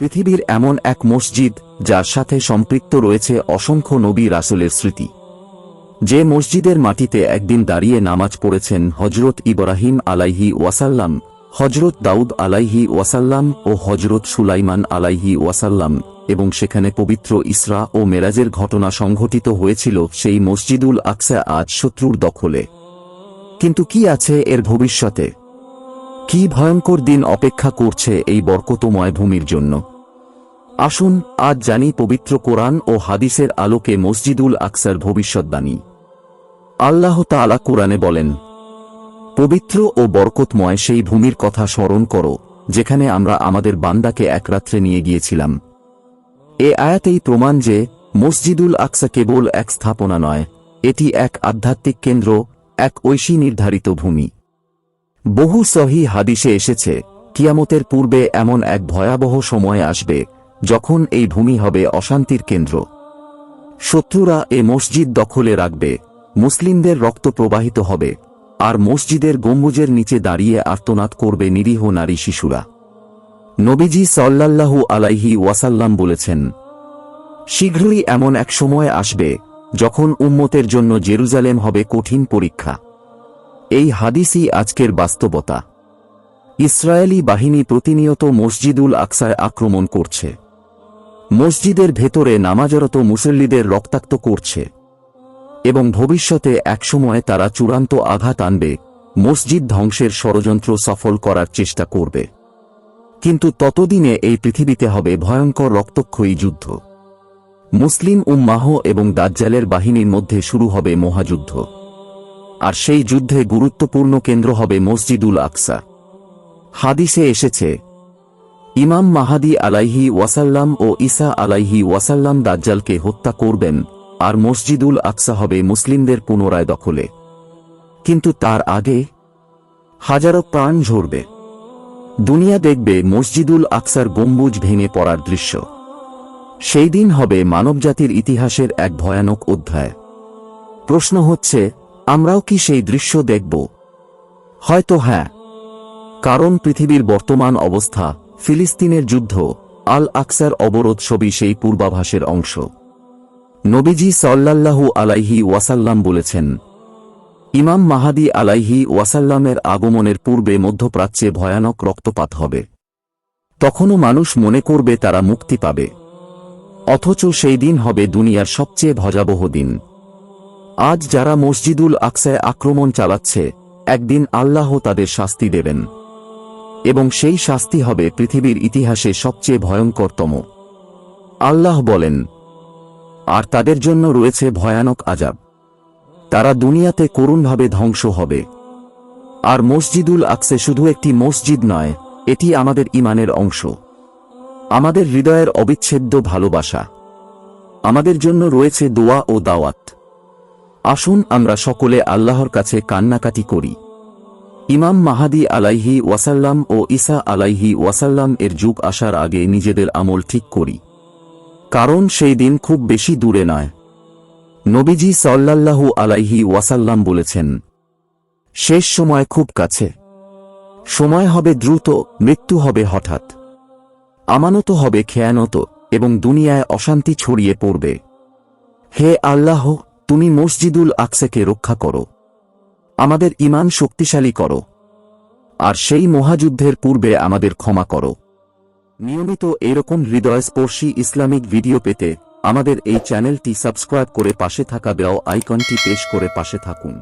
পৃথিবীর এমন এক মসজিদ, যার সাথে সম্পৃক্ত রয়েছে অসংখ্য নবী রাসুলের স্মৃতি। যে মসজিদের মাটিতে একদিন দাঁড়িয়ে নামাজ পড়েছেন হজরত ইব্রাহিম আলাইহি ওয়াসাল্লাম হজরত দাউদ আলাইহি ওয়াসাল্লাম ও হজরত সুলাইমান আলাইহি ওয়াসাল্লাম, এবং সেখানে পবিত্র ইসরা ও মেরাজের ঘটনা সংঘটিত হয়েছিল সেই মসজিদুল আকসা আজ শত্রুর দখলে। কিন্তু কি আছে এর ভবিষ্যতে? কি ভয়ঙ্কর দিন অপেক্ষা করছে এই বরকতময় ভূমির জন্য? আসুন, আজ জানি পবিত্র কোরআন ও হাদিসের আলোকে মসজিদুল আকসার ভবিষ্যৎবাণী আল্লাহ তাআলা কোরআনে বলেন, পবিত্র ও বরকতময় সেই ভূমির কথা স্মরণ করো, যেখানে আমরা আমাদের বান্দাকে এক রাত্রে নিয়ে গিয়েছিলাম। এ আয়াতেই প্রমাণ যে মসজিদুল আকসা কেবল এক স্থাপনা নয়, এটি এক আধ্যাত্মিক কেন্দ্র, এক ঐশী নির্ধারিত ভূমি। বহু সহি হাদিসে এসেছে, কিয়ামতের পূর্বে এমন এক ভয়াবহ সময় আসবে যখন এই ভূমি হবে অশান্তির কেন্দ্র। শত্রুরা এ মসজিদ দখলে রাখবে, মুসলিমদের রক্ত প্রবাহিত হবে, আর মসজিদের গম্বুজের নিচে দাঁড়িয়ে আর্তনাদ করবে নিরীহ নারী শিশুরা। নবীজি সাল্লাল্লাহু আলাইহি ওয়াসাল্লাম বলেছেন, শীঘ্রই এমন এক সময় আসবে, যখন উম্মতের জন্য জেরুজালেম হবে কঠিন পরীক্ষা। এই হাদিসই আজকের বাস্তবতা। ইসরায়েলি বাহিনী প্রতিনিয়ত মসজিদুল আকসায় আক্রমণ করছে। মসজিদের ভেতরে নামাজরত মুসল্লিদের রক্তাক্ত করছে। এবং ভবিষ্যতে একসময় তারা চূড়ান্ত আঘাত আনবে, মসজিদ ধ্বংসের ষড়যন্ত্র সফল করার চেষ্টা করবে। কিন্তু ততদিনে এই পৃথিবীতে হবে ভয়ঙ্কর রক্তক্ষয়ী যুদ্ধ। মুসলিম উম্মাহ এবং দাজ্জালের বাহিনীর মধ্যে শুরু হবে মহাযুদ্ধ। আর সেই যুদ্ধে গুরুত্বপূর্ণ কেন্দ্র হবে মসজিদুল আকসা। হাদিসে এসেছে ইমাম মাহাদি আলাইহি ওয়াসাল্লাম ও ঈসা আলাইহি ওয়াসাল্লাম দাজ্জালকে হত্যা করবেন, আর মসজিদুল আকসা হবে মুসলিমদের পুনরায় দখলে। কিন্তু তার আগে হাজারো প্রাণ ঝরবে। দুনিয়া দেখবে মসজিদুল আকসার গম্বুজ ভেঙে পড়ার দৃশ্য। সেই দিন হবে মানবজাতির ইতিহাসের এক ভয়ানক অধ্যায়। প্রশ্ন হচ্ছে, আমরাও কি সেই দৃশ্য দেখব? হয়তো হ্যাঁ। কারণ পৃথিবীর বর্তমান অবস্থা ফিলিস্তিনের যুদ্ধ আল আকসার অবরোধ ছবি সেই পূর্বাভাসের অংশ। নবীজি সাল্লাল্লাহু আলাইহি ওয়াসাল্লাম বলেছেন, ইমাম মাহাদি আলাইহি ওয়াসাল্লামের আগমনের পূর্বে মধ্যপ্রাচ্যে ভয়ানক রক্তপাত হবে। তখনও মানুষ মনে করবে তারা মুক্তি পাবে। অথচ সেই দিন হবে দুনিয়ার সবচেয়ে ভজাবহ দিন। আজ যারা মসজিদুল আকসায় আক্রমণ চালাচ্ছে, একদিন আল্লাহ তাদের শাস্তি দেবেন। এবং সেই শাস্তি হবে পৃথিবীর ইতিহাসে সবচেয়ে ভয়ঙ্করতম। আল্লাহ বলেন, আর তাদের জন্য রয়েছে ভয়ানক আজাব তারা দুনিয়াতে করুণভাবে ধ্বংস হবে। আর মসজিদুল আকসে শুধু একটি মসজিদ নয়, এটি আমাদের ইমানের অংশ। আমাদের হৃদয়ের অবিচ্ছেদ্য ভালোবাসা। আমাদের জন্য রয়েছে দোয়া ও দাওয়াত। আসুন আমরা সকলে আল্লাহর কাছে কান্নাকাটি করি। ইমাম মাহাদি আলাইহি ওয়াসাল্লাম ও ঈসা আলাইহি ওয়াসাল্লাম এর যুগ আসার আগে নিজেদের আমল ঠিক করি। কারণ সেই দিন খুব বেশি দূরে নয়। নবীজি সাল্লাল্লাহু আলাইহি ওয়াসাল্লাম বলেছেন, শেষ সময় খুব কাছে। সময় হবে দ্রুত, মৃত্যু হবে হঠাৎ। আমানত হবে খেয়ানত এবং দুনিয়ায় অশান্তি ছড়িয়ে পড়বে। হে আল্লাহ, তুমি মসজিদুল আকসাকে রক্ষা করো। আমাদের ইমান শক্তিশালী করো। আর সেই মহাযুদ্ধের পূর্বে আমাদের ক্ষমা করো। নিয়মিত এরকম হৃদয়স্পর্শী ইসলামিক ভিডিও পেতে আমাদের এই চ্যানেলটি সাবস্ক্রাইব করে পাশে থাকা বেল আইকনটি পেশ করে পাশে থাকুন।